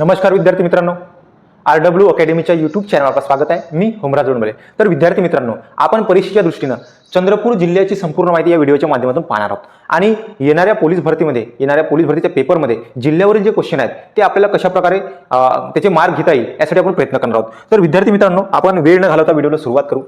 नमस्कार विद्यार्थी मित्रांनो. आर डब्ल्यू अकॅडमीच्या यूट्यूब चॅनलला स्वागत आहे. मी होमराज जोडमले तर विद्यार्थी मित्रांनो आपण परीक्षेच्या दृष्टीनं चंद्रपूर जिल्ह्याची संपूर्ण माहिती या व्हिडिओच्या माध्यमातून पाहणार आहोत. आणि येणाऱ्या पोलीस भरतीमध्ये येणाऱ्या पोलीस भरतीच्या पेपरमध्ये जिल्ह्यावरील जे क्वेश्चन आहेत ते आपल्याला कशाप्रकारे त्याचे मार्क घेता येईल यासाठी आपण प्रयत्न करणार आहोत. तर विद्यार्थी मित्रांनो आपण वेळ न घालवता व्हिडिओला सुरुवात करू.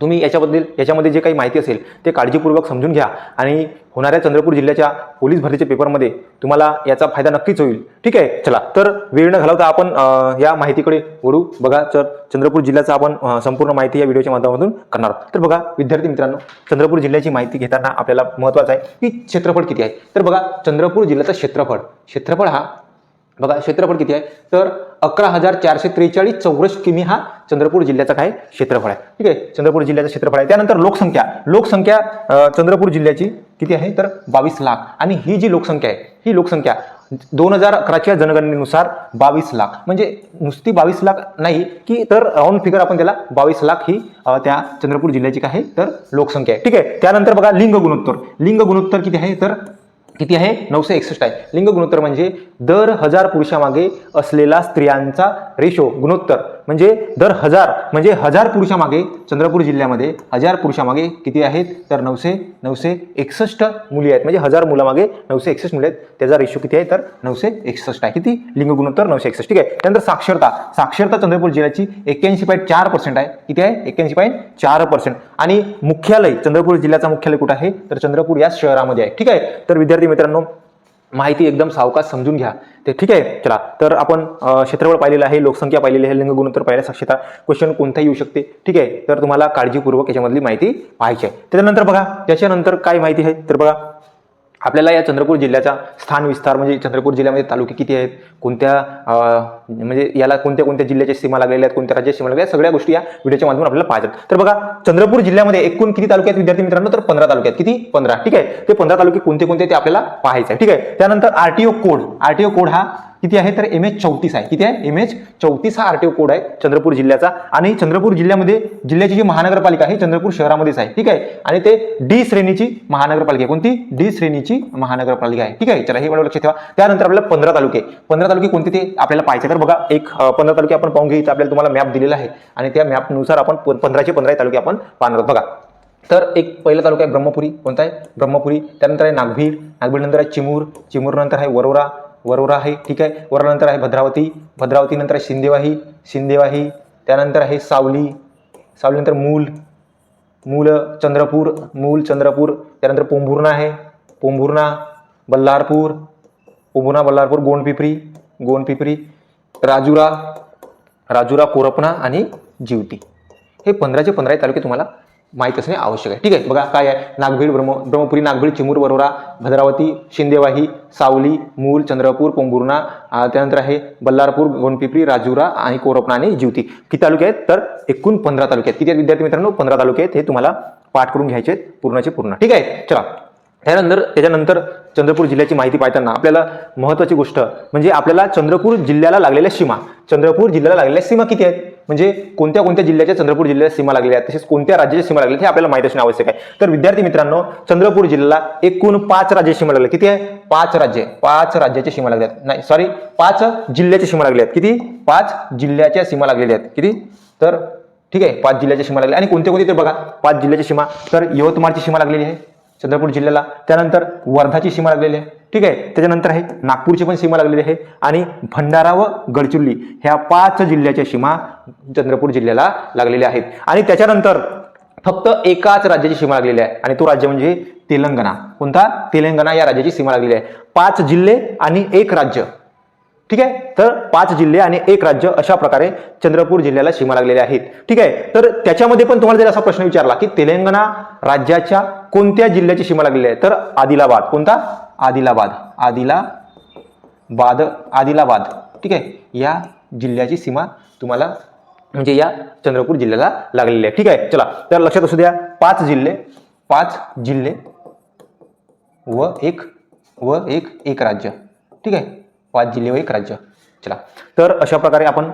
तुम्ही याच्याबद्दल याच्यामध्ये जे काही माहिती असेल ते काळजीपूर्वक समजून घ्या आणि होणाऱ्या चंद्रपूर जिल्ह्याच्या पोलीस भरतीच्या पेपरमध्ये तुम्हाला याचा फायदा नक्कीच होईल. ठीक आहे? चला तर वेळ न घालवता आपण या माहितीकडे वळू. बघा तर चंद्रपूर जिल्ह्याचा आपण संपूर्ण माहिती या व्हिडिओच्या माध्यमातून करणार तर बघा विद्यार्थी मित्रांनो चंद्रपूर जिल्ह्याची माहिती घेताना आपल्याला महत्त्वाचं आहे की क्षेत्रफळ किती आहे? तर बघा चंद्रपूर जिल्ह्याचं क्षेत्रफळ क्षेत्रफळ हा बघा क्षेत्रफळ किती आहे? तर अकरा हजार चारशे त्रेचाळीस चौरस किमी हा चंद्रपूर जिल्ह्याचा काय क्षेत्रफळ आहे. ठीक आहे? चंद्रपूर जिल्ह्याचं क्षेत्रफळ आहे. त्यानंतर लोकसंख्या. लोकसंख्या चंद्रपूर जिल्ह्याची किती आहे? तर बावीस लाख. आणि ही जी लोकसंख्या आहे ही लोकसंख्या दोन हजार अकराच्या जनगणनेनुसार बावीस लाख. म्हणजे नुसती बावीस लाख नाही की तर राऊंड फिगर आपण त्याला बावीस लाख ही त्या चंद्रपूर जिल्ह्याची काय आहे? तर लोकसंख्या आहे. ठीक आहे? त्यानंतर बघा लिंग गुणोत्तर. लिंग गुणोत्तर किती आहे? तर किती आहे? नऊशे एकसष्ट आहे. लिंग गुणोत्तर म्हणजे दर हजार पुरुषामागे असलेला स्त्रियांचा रेशो गुणोत्तर. म्हणजे दर हजार म्हणजे हजार पुरुषामागे चंद्रपूर जिल्ह्यामध्ये हजार पुरुषामागे किती आहेत? तर नऊशे नऊशे एकसष्ट मुली आहेत. म्हणजे हजार मुलामागे नऊशे एकसष्ट मुली आहेत. त्याचा रेशो किती आहे? तर नऊशे एकसष्ट आहे. किती? लिंग गुणोत्तर नऊशे एकसष्ट. ठीक आहे. त्यानंतर साक्षरता. साक्षरता चंद्रपूर जिल्ह्याची एक्क्याऐंशी पॉईंट चार पर्सेंट आहे. किती आहे? एक्क्याऐंशी पॉईंट चार पर्सेंट आणि मुख्यालय चंद्रपूर जिल्ह्याचा मुख्यालय कुठं आहे? तर चंद्रपूर या शहरामध्ये आहे. ठीक आहे. तर विद्यार्थी मित्रांनो माहिती एकदम सावकाश समजून घ्या. ते ठीक आहे? चला तर आपण क्षेत्रफळ पाहिलेलं आहे लोकसंख्या पाहिलेली आहे लिंग गुणोत्तर पाहिलं साक्षरता क्वेश्चन कोणताही येऊ शकते? ठीक आहे? तर तुम्हाला काळजीपूर्वक याच्यामधली माहिती पाहायची आहे. त्याच्यानंतर बघा त्याच्यानंतर काय माहिती आहे? तर बघा आपल्याला या चंद्रपूर जिल्ह्याचा स्थान विस्तार म्हणजे चंद्रपूर जिल्ह्यामध्ये तालुके किती आहेत? कोणत्या म्हणजे याला कोणत्या कोणत्या जिल्ह्याच्या सीमा लागलेल्या आहेत? कोणत्या राज्याच्या सीमा लागलेल्या सगळ्या गोष्टी या व्हिडिओच्या माध्यमातून आपल्याला पाहतात तर बघा चंद्रपूर जिल्ह्यामध्ये एकूण किती तालुके आहेत विद्यार्थी मित्रांनो? तर पंधरा तालुके आहेत. किती? पंधरा. ठीक आहे? ते पंधरा तालुके कोणते कोणते ते आपल्याला पाहायचं आहे. ठीक आहे? त्यानंतर आरटीओ कोड. आरटीओ कोड हा किती आहे? तर एम एच चौतीस आहे. किती आहे? एम एच चौतीस हा आरटीओ कोड आहे चंद्रपूर जिल्ह्याचा. आणि चंद्रपूर जिल्ह्यामध्ये जिल्ह्याची जी महानगरपालिका आहे चंद्रपूर शहरामध्येच आहे. ठीक आहे? आणि ते डी श्रेणीची महानगरपालिका आहे. कोणती? डी श्रेणीची महानगरपालिका आहे. ठीक आहे? चला हे मला लक्षात ठेवा. त्यानंतर आपल्याला पंधरा तालुके. पंधरा तालुके कोणते ते आपल्याला पाहिजे तर बघा एक पंधरा तालुके आपण पाहून घ्यायचं आपल्याला तुम्हाला मॅप दिलेला आहे. आणि त्या मॅपनुसार आपण पंधराचे पंधरा तालुके आपण पाहणार आहोत. बघा. तर एक पहिला तालुका आहे ब्रह्मपुरी. कोणता आहे? ब्रह्मपुरी. त्यानंतर आहे नागभीड. नागभीड नंतर आहे चिमूर. चिमूर नंतर आहे वरोरा. वरोरा आहे ठीक आहे. वरोरा नंतर आहे भद्रावती. भद्रावतीनंतर आहे शिंदेवाही शिंदेवाही. त्यानंतर आहे सावली. सावलीनंतर मूल. मूल चंद्रपूर मूल चंद्रपूर. त्यानंतर पोंभुर्णा आहे. पोंभुर्णा बल्लारपूर. पोंभुर्णा बल्लारपूर गोंडपिपरी. गोंडपिपरी राजुरा. राजुरा कोरपणा आणि जिवती हे पंधराचे पंधरा तालुके तुम्हाला माहीत असणे आवश्यक आहे. ठीक आहे बघा काय आहे. नागभीड ब्रह्म ब्रह्मपुरी नागभीड चिमूर वरोरा भद्रावती शिंदेवाही सावली मूल चंद्रपूर पोंभुर्णा त्यानंतर आहे बल्लारपूर गोंडपिपरी राजुरा आणि कोरपणा आणि जीवती किती तालुके आहेत? तर एकूण पंधरा तालुके आहेत. किती विद्यार्थी मित्रांनो? पंधरा तालुके आहेत. हे तुम्हाला पाठ करून घ्यायचे आहेत. पूर्णचे पूर्ण. ठीक आहे चला. त्यानंतर त्याच्यानंतर चंद्रपूर जिल्ह्याची माहिती पाहताना आपल्याला महत्त्वाची गोष्ट म्हणजे आपल्याला चंद्रपूर जिल्ह्याला लागलेल्या सीमा. चंद्रपूर जिल्ह्याला लागलेल्या सीमा किती आहेत? म्हणजे कोणत्या कोणत्या जिल्ह्याच्या चंद्रपूर जिल्ह्याला सीमा लागलेल्या आहेत तसेच कोणत्या राज्याच्या सीमा लागल्या हे आपल्याला माहिती असणे आवश्यक आहे. तर विद्यार्थी मित्रांनो चंद्रपूर जिल्ह्याला एकूण पाच राज्याची सीमा लागल्या किती आहे? पाच राज्य. पाच राज्याच्या सीमा लागल्या आहेत. नाही सॉरी पाच जिल्ह्याच्या सीमा लागल्या आहेत. किती? पाच जिल्ह्याच्या सीमा लागलेल्या आहेत. किती? तर ठीक आहे पाच जिल्ह्याच्या सीमा लागल्या आणि कोणते कोणते ते बघा पाच जिल्ह्याची सीमा. तर यवतमाळची सीमा लागलेली आहे चंद्रपूर जिल्ह्याला. त्यानंतर वर्धाची सीमा लागलेली आहे. ठीक आहे? त्याच्यानंतर आहे नागपूरची पण सीमा लागलेली आहे आणि भंडारा व गडचिरोली ह्या पाच जिल्ह्याच्या सीमा चंद्रपूर जिल्ह्याला लागलेल्या आहेत. आणि त्याच्यानंतर फक्त एकाच राज्याची सीमा लागलेली आहे आणि तो राज्य म्हणजे तेलंगणा. कोणता? तेलंगणा या राज्याची सीमा लागलेली आहे. पाच जिल्हे आणि एक राज्य. ठीक आहे? तर पाच जिल्हे आणि एक राज्य अशा प्रकारे चंद्रपूर जिल्ह्याला सीमा लागलेल्या आहेत. ठीक आहे? तर त्याच्यामध्ये पण तुम्हाला जर असा प्रश्न विचारला की तेलंगणा राज्याच्या कोणत्या जिल्ह्याची सीमा लागलेली आहे? तर आदिलाबाद. कोणता? आदिलाबाद. आदिलाबाद आदिलाबाद. ठीक आहे? या जिल्ह्याची सीमा तुम्हाला म्हणजे या चंद्रपूर जिल्ह्याला लागलेली आहे. ठीक आहे? चला तर लक्षात असू द्या पाच जिल्हे पाच जिल्हे व एक व एक एक राज्य. ठीक आहे? पाच जिल्हे व एक राज्य. चला. तर अशा प्रकारे आपण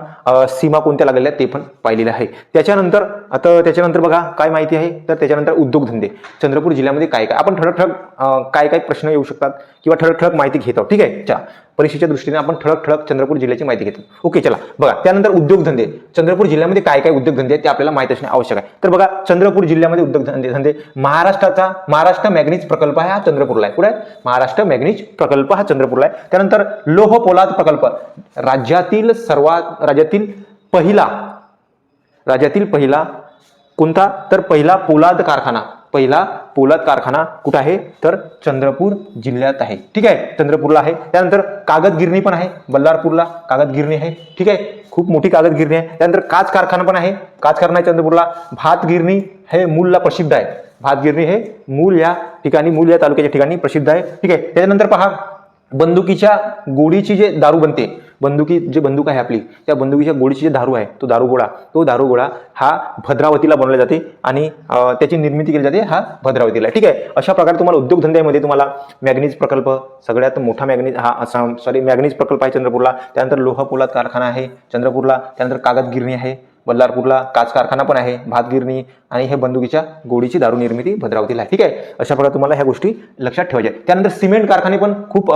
सीमा कोणत्या लागलेल्या ते पण पाहिलेलं आहे. त्याच्यानंतर आता त्याच्यानंतर बघा काय माहिती आहे? तर त्याच्यानंतर उद्योगधंदे चंद्रपूर जिल्ह्यामध्ये काय काय आपण ठळक ठळक काय काय प्रश्न येऊ शकतात किंवा ठळक ठळक माहिती घेत आहोत. ठीक आहे? चला. परीक्षेच्या दृष्टीने आपण ठळक ठळक चंद्रपूर जिल्ह्याची माहिती घेतो. ओके चला. बघा त्यानंतर उद्योगधंदे. चंद्रपूर जिल्ह्यामध्ये काय काय उद्योगधंदे आहेत ते आपल्याला माहिती असणे आवश्यक आहे. तर बघा चंद्रपूर जिल्ह्यामध्ये उद्योगधंदे धंदे महाराष्ट्राचा महाराष्ट्र मॅग्नीज प्रकल्प हा चंद्रपूरला आहे. कुठे महाराष्ट्र मॅग्नीज प्रकल्प हा चंद्रपूरला आहे. त्यानंतर लोह पोलाद प्रकल्प. राज्यातील सर्वात राज्यातील पहिला राज्यातील पहिला कोणता? तर पहिला पोलाद कारखाना. पहिला पोलाद कारखाना कुठं आहे? तर चंद्रपूर जिल्ह्यात आहे. ठीक आहे? चंद्रपूरला आहे. त्यानंतर कागद गिरणी पण आहे. बल्लारपूरला कागद गिरणी आहे. ठीक आहे? खूप मोठी कागद गिरणी आहे. त्यानंतर काच कारखाना पण आहे. काच कारखाना आहे चंद्रपूरला. भात गिरणी हे मूलला प्रसिद्ध आहे. भात गिरणी हे मूल या ठिकाणी मूल या तालुक्याच्या ठिकाणी प्रसिद्ध आहे. ठीक आहे? त्यानंतर पहा बंदुकीच्या गोळीची जे दारू बनते बंदुकी जे बंदूक आहे आपली त्या बंदुकीच्या गोळीची जे दारू आहे तो दारूगोळा तो दारू गोळा हा भद्रावतीला बनवला जाते आणि त्याची निर्मिती केली जाते हा भद्रावतीला. ठीक आहे? अशा प्रकारे तुम्हाला उद्योगधंद्यामध्ये तुम्हाला मॅग्नीज प्रकल्प सगळ्यात मोठा मॅग्नीज हा असा सॉरी मॅग्नीज प्रकल्प आहे चंद्रपूरला. त्यानंतर लोह पोलाद कारखाना आहे चंद्रपूरला. त्यानंतर कागद गिरणी आहे बल्लारपूरला काच कारखाना पण आहे भात गिरणी आणि हे बंदुकीच्या गोळीची दारू निर्मिती भद्रावतीला आहे. ठीक आहे? अशा प्रकारे तुम्हाला ह्या गोष्टी लक्षात ठेवायच्या त्यानंतर सिमेंट कारखाने पण खूप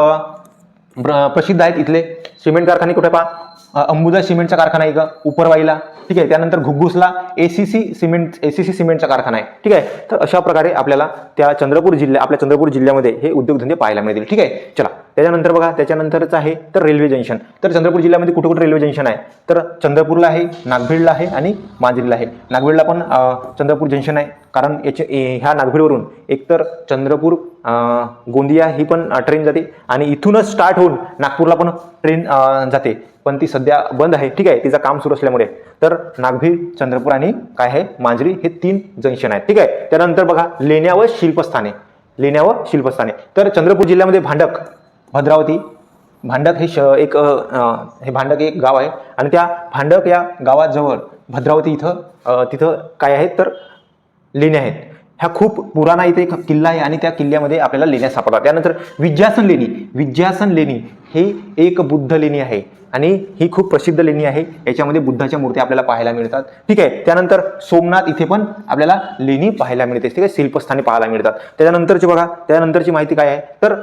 प्र- प्रसिद्ध आहेत इथले. सिमेंट कारखाने कुठे पहा? अंबुजा सिमेंटचा कारखाना आहे का उपरवाईला. ठीक आहे त्यानंतर घुग्गुसला एसीसी सिमेंट एसीसी सिमेंटचा कारखाना आहे. ठीक आहे तर अशा प्रकारे आपल्याला त्या चंद्रपूर जिल्ह्या आपल्या चंद्रपूर जिल्ह्यामध्ये हे उद्योगधंदे पाहायला मिळतील. ठीक आहे चला. त्याच्यानंतर बघा त्याच्यानंतरच आहे तर रेल्वे जंक्शन तर चंद्रपूर जिल्ह्यामध्ये कुठं कुठं रेल्वे जंक्शन आहे? तर चंद्रपूरला आहे नागभीडला आहे आणि मांजरीला आहे. नागभीडला पण चंद्रपूर जंक्शन आहे. कारण याचे ए- ह्या नागभीडवरून एकतर चंद्रपूर गोंदिया ही पण ट्रेन जाते आणि इथूनच स्टार्ट होऊन नागपूरला पण ट्रेन जाते. पण ती सध्या बंद आहे. ठीक आहे तिचं काम सुरू असल्यामुळे. तर नागभीड चंद्रपूर आणि काय आहे? मांजरी हे तीन जंक्शन आहेत. ठीक आहे त्यानंतर बघा लेण्या व शिल्पस्थाने. लेण्या व शिल्पस्थाने. तर चंद्रपूर जिल्ह्यामध्ये भांडक. भद्रावती. भांडक हे श एक हे भांडक एक गाव आहे. आणि त्या भांडक या गावाजवळ भद्रावती इथं तिथं काय आहेत तर लेण्या आहेत. ह्या खूप पुराणा इथे एक किल्ला आहे आणि त्या किल्ल्यामध्ये आपल्याला लेण्या सापडतात. त्यानंतर विज्यासन लेणी. विज्यासन लेणी हे एक बुद्ध लेणी आहे. आणि ही खूप प्रसिद्ध लेणी आहे. याच्यामध्ये बुद्धाच्या मूर्ती आपल्याला पाहायला मिळतात. ठीक आहे. त्यानंतर सोमनाथ इथे पण आपल्याला लेणी पाहायला मिळते. ठीक आहे. शिल्पस्थाने पाहायला मिळतात. त्याच्यानंतरची बघा. त्यानंतरची माहिती काय आहे? तर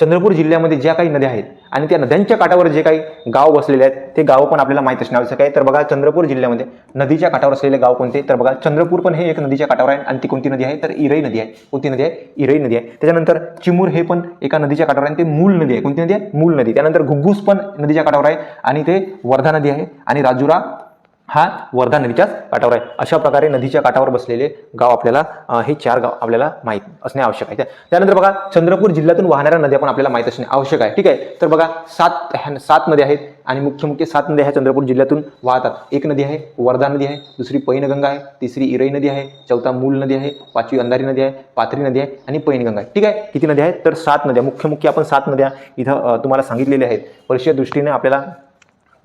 चंद्रपूर जिल्ह्यामध्ये ज्या काही नद्या आहेत आणि त्या नद्यांच्या काठावर जे काही गाव बसलेले आहेत ते गाव पण आपल्याला माहीत असणे आवश्यक आहे. तर बघा चंद्रपूर जिल्ह्यामध्ये नदीच्या काठावर असलेले गाव कोणते? तर बघा चंद्रपूर पण हे एक नदीच्या काठावर आहे आणि ती कोणती नदी आहे? तर इरई नदी आहे. कोणती नदी आहे? इरई नदी आहे. त्याच्यानंतर चिमूर हे पण एका नदीच्या काठावर आहे आणि ते मूल नदी आहे. कोणती नदी आहे? मूल नदी. त्यानंतर घुग्गूस पण नदीच्या काठावर आहे आणि ते वर्धा नदी आहे आणि राजुरा हा वर्धा नदीच्याच काठावर आहे. अशा प्रकारे नदीच्या काठावर बसलेले गाव आपल्याला हे चार गाव आपल्याला माहीत असणे आवश्यक आहे. त्यानंतर बघा चंद्रपूर जिल्ह्यातून वाहणाऱ्या नद्या पण आपल्याला माहीत असणे आवश्यक आहे. ठीक आहे? तर बघा सात ह्या- सात नद्या आहेत आणि मुख्य मुख्य सात नद्या ह्या चंद्रपूर जिल्ह्यातून वाहतात. एक नदी आहे वर्धा नदी आहे दुसरी पैनगंगा आहे तिसरी इरई नदी आहे चौथा मूल नदी आहे पाचवी अंधारी नदी आहे पाथरी नदी आहे आणि पैनगंगा आहे. ठीक आहे? किती नद्या आहेत? तर सात नद्या मुख्य मुख्य आपण सात नद्या इथं तुम्हाला सांगितलेल्या आहेत. परीक्षेच्या दृष्टीने आपल्याला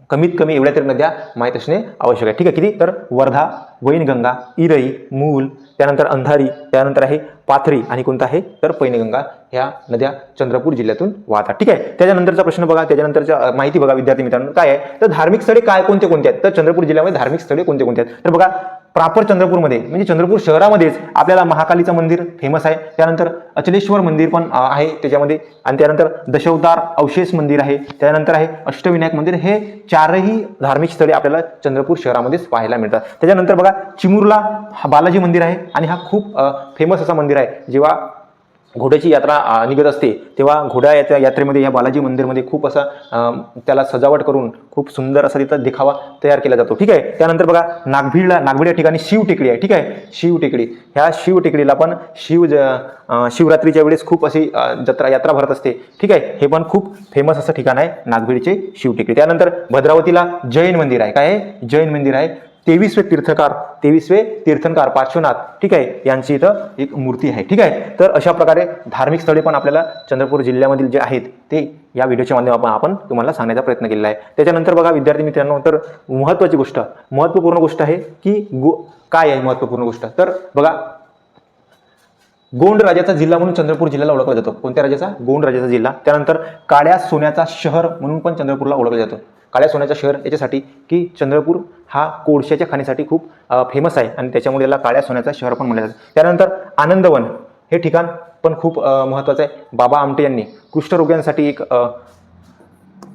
कमीत कमी एवढ्या तरी नद्या माहीत असणे आवश्यक आहे. ठीक आहे किती? तर वर्धा वैनगंगा इरई मूल त्यानंतर अंधारी त्यानंतर आहे पाथरी आणि कोणता आहे? तर पैनगंगा ह्या नद्या चंद्रपूर जिल्ह्यातून वाहतात. ठीक आहे त्याच्यानंतरचा प्रश्न बघा त्याच्यानंतरच्या माहिती बघा विद्यार्थी मित्रांनो काय आहे? तर धार्मिक स्थळे काय कोणते कोणते आहेत? तर चंद्रपूर जिल्ह्यामध्ये धार्मिक स्थळे कोणते कोणते आहेत? तर बघा प्रॉपर चंद्रपूरमध्ये म्हणजे चंद्रपूर शहरामध्येच आपल्याला महाकालीचं मंदिर फेमस आहे. त्यानंतर अचलेश्वर मंदिर पण आहे त्याच्यामध्ये. आणि त्यानंतर दशवतार अवशेष मंदिर आहे. त्यानंतर आहे अष्टविनायक मंदिर. हे चारही धार्मिक स्थळे आपल्याला चंद्रपूर शहरामध्येच पाहायला मिळतात. त्याच्यानंतर बघा चिमूरला हा बालाजी मंदिर आहे. आणि हा खूप फेमस असा मंदिर आहे. जेव्हा घोड्याची यात्रा निघत असते तेव्हा घोड्या यात्रा यात्रेमध्ये या बालाजी मंदिरमध्ये खूप असा त्याला सजावट करून खूप सुंदर असा तिथं देखावा तयार केला जातो. ठीक आहे? त्यानंतर बघा नागभीडला नागभीड या ठिकाणी शिव टेकडी आहे. ठीक आहे? शिव टेकडी. ह्या शिव टेकडीला पण शिव ज शिवरात्रीच्या वेळेस खूप अशी जत्रा यात्रा भरत असते. ठीक आहे? हे पण खूप फेमस असं ठिकाण आहे नागभीडचे शिव टेकडी. त्यानंतर भद्रावतीला जैन मंदिर आहे. काय आहे? जैन मंदिर आहे. तेवीसवे तीर्थकार तेवीसवे तीर्थंकार पार्श्वनाथ ठीक आहे? यांची इथं एक मूर्ती आहे ठीक आहे? तर अशा प्रकारे धार्मिक स्थळे पण आपल्याला चंद्रपूर जिल्ह्यामधील जे आहेत ते या व्हिडिओच्या माध्यमातून आपण तुम्हाला सांगण्याचा प्रयत्न केलेला आहे. त्याच्यानंतर बघा विद्यार्थी मित्रांनो तर महत्त्वाची गोष्ट महत्त्वपूर्ण गोष्ट आहे की गो काय आहे महत्त्वपूर्ण गोष्ट? तर बघा गोंड राजाचा जिल्हा म्हणून चंद्रपूर जिल्ह्याला ओळखला जातो. कोणत्या राजाचा गोंड राजाचा जिल्हा. त्यानंतर काळ्या सोन्याचा शहर म्हणून पण चंद्रपूरला ओळखलं जातं. काळ्या सोन्याचा शहर याच्यासाठी की चंद्रपूर हा कोळशाच्या खाणीसाठी खूप फेमस आहे आणि त्याच्यामुळे याला काळ्या सोन्याचा शहर पण म्हणलं जातं. त्यानंतर आनंदवन हे ठिकाण पण खूप महत्त्वाचं आहे. बाबा आमटे यांनी कुष्ठरोग्यांसाठी एक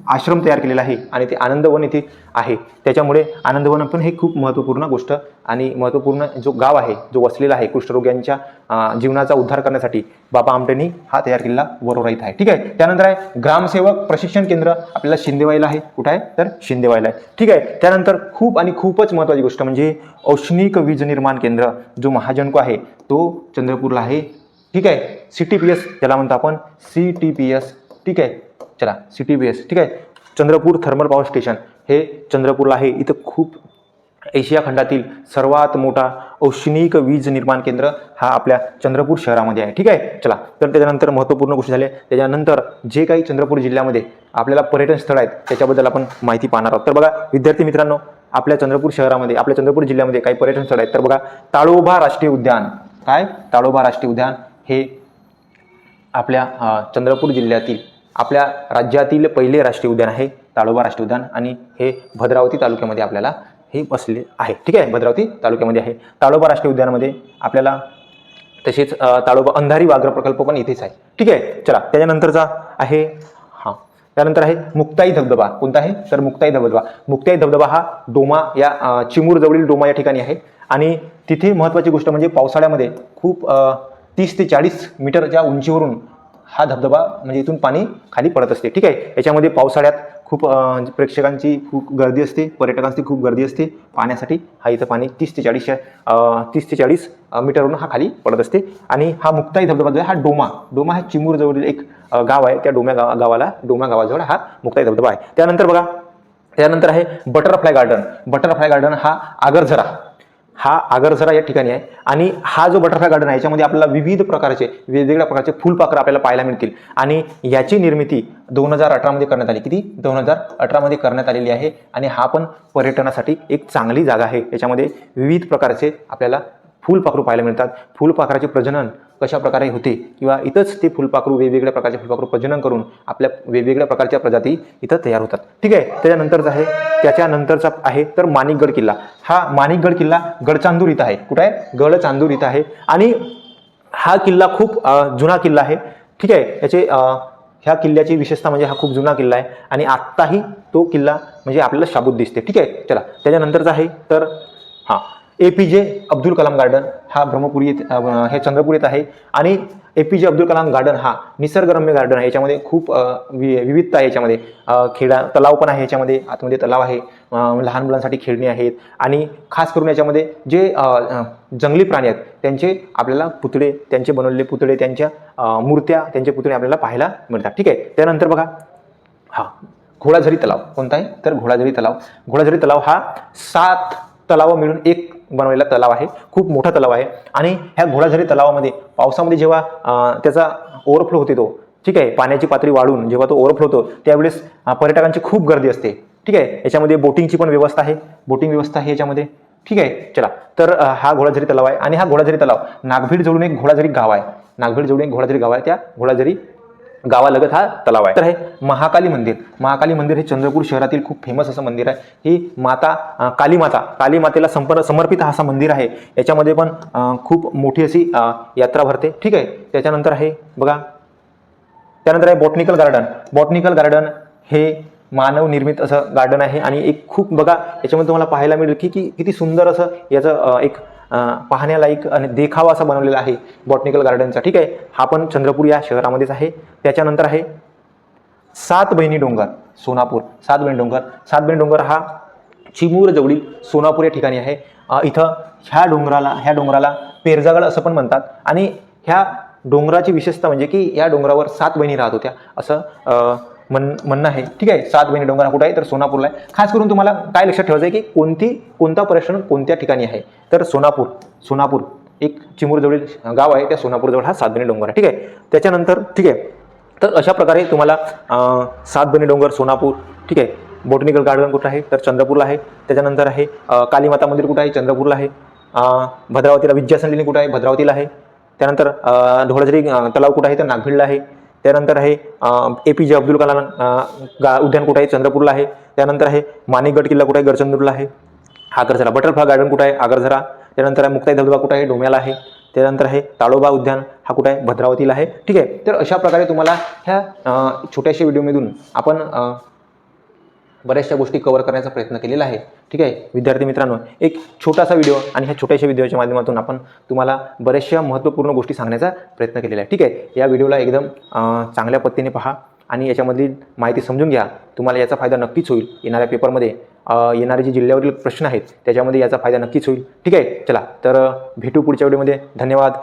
आश्रम तयार केलेला आहे आणि ते आनंदवन येथे आहे. त्याच्यामुळे आनंदवन पण हे खूप महत्त्वपूर्ण गोष्ट आणि महत्त्वपूर्ण जो गाव आहे जो वसलेला आहे कुष्ठरोग्यांच्या जीवनाचा उद्धार करण्यासाठी बाबा आमटेंनी हा तयार केलेला वरोरा इथं आहे. ठीक आहे? त्यानंतर आहे ग्रामसेवक प्रशिक्षण केंद्र. आपल्याला शिंदेवाईला आहे. कुठं आहे? तर शिंदेवाईला आहे. ठीक आहे? त्यानंतर खूप आणि खूपच महत्त्वाची गोष्ट म्हणजे औष्णिक वीज निर्माण केंद्र. जो महाजनको आहे तो चंद्रपूरला आहे. ठीक आहे? सी टी पी एस ज्याला म्हणतो आपण सी टी पी एस ठीक आहे? चला सी टी बी एस ठीक आहे? चंद्रपूर थर्मल पॉवर स्टेशन हे चंद्रपूरला आहे. इथं खूप एशिया खंडातील सर्वात मोठा औष्णिक वीज निर्माण केंद्र हा आपल्या चंद्रपूर शहरामध्ये आहे. ठीक आहे? चला तर त्याच्यानंतर महत्त्वपूर्ण गोष्टी झाल्या त्याच्यानंतर जे काही चंद्रपूर जिल्ह्यामध्ये आपल्याला पर्यटन स्थळ आहेत त्याच्याबद्दल आपण माहिती पाहणार आहोत. तर बघा विद्यार्थी मित्रांनो आपल्या चंद्रपूर शहरामध्ये आपल्या चंद्रपूर जिल्ह्यामध्ये काही पर्यटन स्थळ आहेत. तर बघा ताळोबा राष्ट्रीय उद्यान. काय? ताळोबा राष्ट्रीय उद्यान हे आपल्या चंद्रपूर जिल्ह्यातील आपल्या राज्यातील पहिले राष्ट्रीय उद्यान आहे ताडोबा राष्ट्रीय उद्यान. आणि हे भद्रावती तालुक्यामध्ये आपल्याला हे बसले आहे. ठीक आहे? भद्रावती तालुक्यामध्ये आहे. ताडोबा राष्ट्रीय उद्यानामध्ये आपल्याला तसेच ताळोबा ताडोबा अंधारी व्याघ्र प्रकल्प पण इथेच आहे. ठीक आहे? चला त्याच्यानंतरचा आहे हां. त्यानंतर आहे मुक्ताई धबधबा. कोणता आहे? तर मुक्ताई धबधबा. मुक्ताई धबधबा हा डोमा या चिमूरजवळील डोमा या ठिकाणी आहे. आणि तिथे महत्त्वाची गोष्ट म्हणजे पावसाळ्यामध्ये खूप तीस ते चाळीस मीटरच्या उंचीवरून हा धबधबा म्हणजे इथून पाणी खाली पडत असते. ठीक आहे? याच्यामध्ये पावसाळ्यात खूप म्हणजे प्रेक्षकांची खूप गर्दी असते पर्यटकांची खूप गर्दी असते. पाण्यासाठी हा इथं पाणी तीस ते चाळीस तीस ते चाळीस मीटरवरून हा खाली पडत असते. आणि हा मुक्ताई धबधबा जो आहे हा डोमा. डोमा हा चिमूरजवळील एक गाव आहे. त्या डोम्या गावा गावाला डोमा गावाजवळ हा मुक्ताई धबधबा आहे. त्यानंतर बघा त्यानंतर आहे बटरफ्लाय गार्डन. बटरफ्लाय गार्डन हा आगरझरा. हा आगरझरा या ठिकाणी आहे. आणि हा जो बटरफ्लाय गार्डन आहे याच्यामध्ये आपल्याला विविध प्रकारचे वेगवेगळ्या प्रकारचे फुलपाखरं आपल्याला पाहायला मिळतील. आणि याची निर्मिती दोन हजार अठरामध्ये करण्यात आली. किती? दोन हजार अठरामध्ये करण्यात आलेली आहे. आणि हा पण पर्यटनासाठी एक चांगली जागा आहे. याच्यामध्ये विविध प्रकारचे आपल्याला फुलपाखरू पाहायला मिळतात. फुलपाखराचे प्रजनन कशा प्रकारे होते किंवा इथंच ते फुलपाखरू वेगवेगळ्या प्रकारचे फुलपाखरू प्रजनन करून आपल्या वेगवेगळ्या प्रकारच्या प्रजाती इथं तयार होतात. ठीक आहे? त्याच्यानंतरचा आहे त्याच्यानंतरचा आहे तर माणिकगड किल्ला. हा माणिकगड किल्ला गडचांदूर इथं आहे. कुठं आहे? गडचांदूर इथं आहे. आणि हा किल्ला खूप जुना किल्ला आहे. ठीक आहे? याचे ह्या किल्ल्याची विशेषता म्हणजे हा खूप जुना किल्ला आहे. आणि आत्ताही तो किल्ला म्हणजे आपल्याला शाबूत दिसते. ठीक आहे? चला. त्याच्यानंतरचा आहे तर हां. ए पी जे अब्दुल कलाम गार्डन हा ब्रह्मपुरी येथे हे चंद्रपूर येत आहे. आणि ए पी जे अब्दुल कलाम गार्डन हा निसर्गरम्य गार्डन आहे. याच्यामध्ये खूप वि विविधता आहे याच्यामध्ये. खेळा तलाव पण आहे याच्यामध्ये. आतमध्ये तलाव आहे. लहान मुलांसाठी खेळणी आहेत. आणि खास करून याच्यामध्ये जे जंगली प्राणी आहेत त्यांचे आपल्याला पुतळे त्यांचे बनवलेले पुतळे त्यांच्या मूर्त्या त्यांचे पुतळे आपल्याला पाहायला मिळतात. ठीक आहे? त्यानंतर बघा. हा. घोडाझरी तलाव. कोणता आहे? तर घोडाझरी तलाव. घोडाझरी तलाव हा सात तलाव मिळून एक बनवलेला तलाव आहे. खूप मोठा तलाव आहे. आणि ह्या घोडाझरी तलावामध्ये पावसामध्ये जेव्हा त्याचा ओव्हरफ्लो होते तो ठीक आहे पाण्याची पातळी वाढून जेव्हा तो ओव्हरफ्लो होतो त्यावेळेस पर्यटकांची खूप गर्दी असते. ठीक आहे याच्यामध्ये बोटिंगची पण व्यवस्था आहे. बोटिंग व्यवस्था आहे याच्यामध्ये. ठीक आहे चला. तर हा घोडाझरी तलाव आहे. आणि हा घोडाझरी तलाव नागभीड जवळून एक घोडाझरी गाव आहे. नागभीड जवळून एक घोडाझरी गाव आहे त्या घोडाझरी गावालगत हा तलाव आहे. तर हे महाकाली मंदिर महाकाली मंदिर हे चंद्रपूर शहरातील खूप फेमस असं मंदिर आहे. ही माता कालीमाता काली माता काली मातेला संपर समर्पित हा असा मंदिर आहे. याच्यामध्ये पण खूप मोठी अशी यात्रा भरते. ठीक आहे? त्याच्यानंतर आहे बघा. त्यानंतर आहे बॉटनिकल गार्डन. बॉटनिकल गार्डन हे मानव निर्मित असं गार्डन आहे. आणि एक खूप बघा याच्यामध्ये तुम्हाला पाहायला मिळेल की की किती सुंदर असं याचं एक पाहण्यालायक आणि देखावा असा बनवलेला आहे बॉटनिकल गार्डनचा. ठीक आहे? हा पण चंद्रपूर या शहरामध्येच आहे. त्याच्यानंतर आहे सात बहिणी डोंगर सोनापूर. सात बहिणी डोंगर. सात बहिणी डोंगर हा चिमूर जवळील सोनापूर या ठिकाणी आहे. इथं ह्या डोंगराला ह्या डोंगराला पेरजागड असं पण म्हणतात. आणि ह्या डोंगराची विशेषता म्हणजे की या डोंगरावर सात बहिणी राहत होत्या. असं म्हण म्हणणं आहे. ठीक आहे? सात बहिणी डोंगर हा कुठं आहे? तर सोनापूरला आहे. खास करून तुम्हाला काय लक्षात ठेवायचं आहे की कोणती कोणता पर्यटन कोणत्या ठिकाणी आहे? तर सोनापूर सोनापूर. एक चिमूरजवळील गाव आहे. त्या सोनापूरजवळ हा सात बहिणी डोंगर आहे. ठीक आहे? त्याच्यानंतर ठीक आहे? तर अशा प्रकारे तुम्हाला अं, सात डोंगर सोनापूर ठीक आहे? बोटनिकल गार्डन कुठं आहे? तर चंद्रपूरला आहे. त्याच्यानंतर आहे कालीमाता मंदिर कुठं आहे? चंद्रपूरला आहे. भद्रावतीला विद्यासन कुठं आहे? भद्रावतीला आहे. त्यानंतर अं, तलाव कुठं आहे? तर नागभीडला आहे. त्यानंतर आहे ए पी जे अब्दुल कलाम गा उद्यान कुठं आहे? चंद्रपूरला आहे. त्यानंतर आहे माणिकगड किल्ला कुठं आहे? गडचंद्रला आहे. आगरझरा बटरफ्लाय गार्डन कुठं आहे? आगरझरा त्यानंतर आहे मुक्ताई धबधबा कुठं आहे? डोम्याला आहे. त्यानंतर आहे ताडोबा उद्यान हा कुठं आहे? भद्रावतीला आहे. ठीक आहे. तर अशा प्रकारे तुम्हाला ह्या छोट्याशा व्हिडिओमधून आपण बऱ्याचशा गोष्टी कव्हर करण्याचा प्रयत्न केलेला आहे. ठीक आहे? विद्यार्थी मित्रांनो एक छोटासा व्हिडिओ आणि ह्या छोट्याशा व्हिडिओच्या माध्यमातून आपण तुम्हाला बऱ्याचशा महत्त्वपूर्ण गोष्टी सांगण्याचा प्रयत्न केलेला आहे. ठीक आहे? या व्हिडिओला एकदम चांगल्या पद्धतीने पहा आणि याच्यामधली माहिती समजून घ्या. तुम्हाला याचा फायदा नक्कीच होईल. येणाऱ्या पेपरमध्ये येणारे जे जिल्ह्यावरील प्रश्न आहेत त्याच्यामध्ये याचा फायदा नक्कीच होईल. ठीक आहे? चला तर भेटू पुढच्या व्हिडिओमध्ये धन्यवाद.